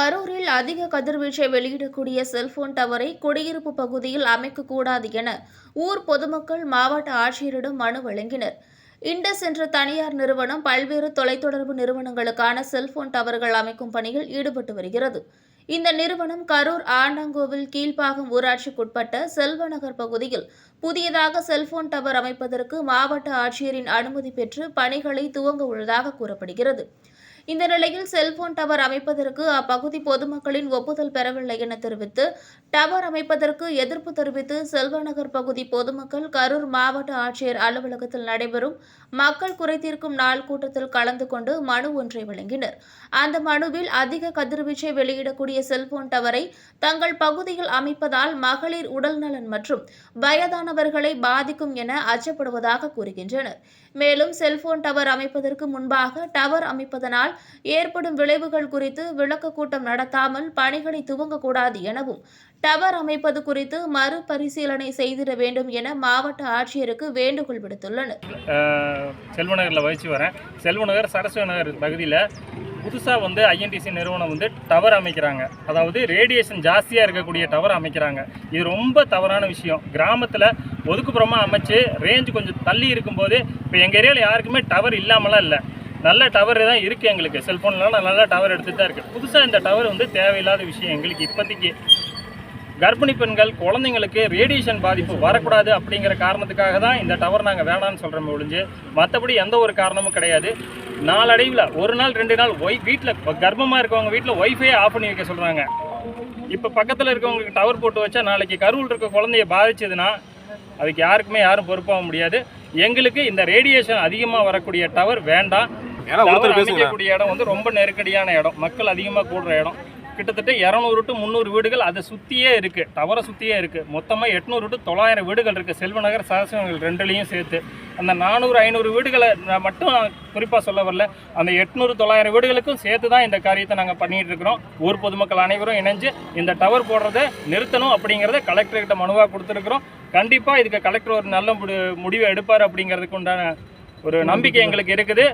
கரூரில் அதிக கதிர்வீச்சை வெளியிடக்கூடிய செல்போன் டவரை குடியிருப்பு பகுதியில் அமைக்கக்கூடாது என ஊர் பொதுமக்கள் மாவட்ட ஆட்சியரிடம் மனு வழங்கினர். இண்டஸ் என்ற தனியார் நிறுவனம் பல்வேறு தொலைத்தொடர்பு நிறுவனங்களுக்கான செல்போன் டவர்கள் அமைக்கும் பணியில் ஈடுபட்டு வருகிறது. இந்த நிறுவனம் கரூர் ஆண்டாங்கோவில் கீழ்ப்பாகம் ஊராட்சிக்குட்பட்ட செல்வநகர் பகுதியில் புதியதாக செல்போன் டவர் அமைப்பதற்கு மாவட்ட ஆட்சியரின் அனுமதி பெற்று பணிகளை துவங்க உள்ளதாக கூறப்படுகிறது. இந்த நிலையில் செல்போன் டவர் அமைப்பதற்கு அப்பகுதி பொதுமக்களின் ஒப்புதல் பெறவில்லை என தெரிவித்து டவர் அமைப்பதற்கு எதிர்ப்பு தெரிவித்து செல்வநகர் பகுதி பொதுமக்கள் கரூர் மாவட்ட ஆட்சியர் அலுவலகத்தில் நடைபெறும் மக்கள் குறைதீர்க்கும் நாள் கூட்டத்தில் கலந்து கொண்டு மனு ஒன்றை வழங்கினர். அந்த மனுவில் அதிக கதிர்வீச்சை வெளியிடக்கூடிய செல்போன் டவரை தங்கள் பகுதியில் அமைப்பதால் மகளிர் உடல்நலன் மற்றும் வயதானவர்களை பாதிக்கும் என அச்சப்படுவதாக கூறுகின்றனர். மேலும் செல்போன் டவர் அமைப்பதற்கு முன்பாக டவர் அமைப்பதனால் ஏற்படும் விளைவுகள் குறித்து விளக்க கூட்டம் நடத்தாமல் பணிகளை துவங்கக்கூடாது எனவும் டவர் அமைப்பது குறித்து மறுபரிசீலனை செய்திட வேண்டும் என மாவட்ட ஆட்சியருக்கு வேண்டுகோள் விடுத்துள்ளனர். செல்வநகரில் வகிச்சு வரேன். செல்வநகர் சரஸ்வதி நகர் பகுதியில் புதுசாக வந்து ஐஎன்டிசி நிறுவனம் வந்து டவர் அமைக்கிறாங்க. அதாவது ரேடியேஷன் ஜாஸ்தியாக இருக்கக்கூடிய டவர் அமைக்கிறாங்க. இது ரொம்ப தவறான விஷயம். கிராமத்தில் ஒதுக்குப்புறமாக அமைச்சு ரேஞ்ச் கொஞ்சம் தள்ளி இருக்கும்போது இப்போ எங்கள் ஏரியாவில் யாருக்குமே டவர் இல்லாமலாம் இல்லை. நல்ல டவர் தான் இருக்குது எங்களுக்கு. செல்ஃபோன்லாம் நல்ல டவர் எடுத்துகிட்டு தான் இருக்குது புதுசாக இந்த டவர் வந்து தேவையில்லாத விஷயம் எங்களுக்கு இப்போதைக்கு கர்ப்பிணி பெண்கள் குழந்தைங்களுக்கு ரேடியேஷன் பாதிப்பு வரக்கூடாது அப்படிங்கிற காரணத்துக்காக தான் இந்த டவர் நாங்கள் வேணாம்னு சொல்கிறோம் ஒழிஞ்சு. மற்றபடி எந்த ஒரு காரணமும் கிடையாது. நாளடைவில் ஒரு நாள் ரெண்டு நாள் ஒய் வீட்டில் கர்ப்பமாக இருக்கவங்க வீட்டில் ஒய்ஃபை ஆஃப் பண்ணி வைக்க சொல்கிறாங்க இப்போ பக்கத்தில் இருக்கவங்களுக்கு டவர் போட்டு வச்சா நாளைக்கு கருவில் இருக்க குழந்தைய பாதிச்சதுன்னா அதுக்கு யாருக்குமே யாரும் பொறுப்பாக முடியாது. எங்களுக்கு இந்த ரேடியேஷன் அதிகமாக வரக்கூடிய டவர் வேண்டாம். அமைக்கக்கூடிய இடம் வந்து ரொம்ப நெருக்கடியான இடம். மக்கள் அதிகமாக கூடுற இடம். கிட்டத்தட்ட இரநூறு டு முந்நூறு வீடுகள் அதை சுற்றியே இருக்குது டவரை சுற்றியே இருக்குது மொத்தமாக எட்நூறு டு தொள்ளாயிரம் வீடுகள் இருக்குது செல்வநகர் சரஸ்வநகர் ரெண்டுலேயும் சேர்த்து. அந்த நானூறு ஐநூறு வீடுகளை நான் மட்டும் நான் குறிப்பாக சொல்ல வரல. அந்த எட்நூறு தொள்ளாயிரம் வீடுகளுக்கும் சேர்த்து தான் இந்த காரியத்தை நாங்கள் பண்ணிகிட்டு இருக்கிறோம். ஊர் பொதுமக்கள் அனைவரும் இணைஞ்சு இந்த டவர் போடுறதை நிறுத்தணும் அப்படிங்கிறத கலெக்டர்கிட்ட மனுவாக கொடுத்துருக்குறோம். கண்டிப்பாக இதுக்கு கலெக்டர் ஒரு நல்ல முடி- முடிவை எடுப்பார் அப்படிங்கிறதுக்கு உண்டான ஒரு நம்பிக்கை எங்களுக்கு இருக்குது.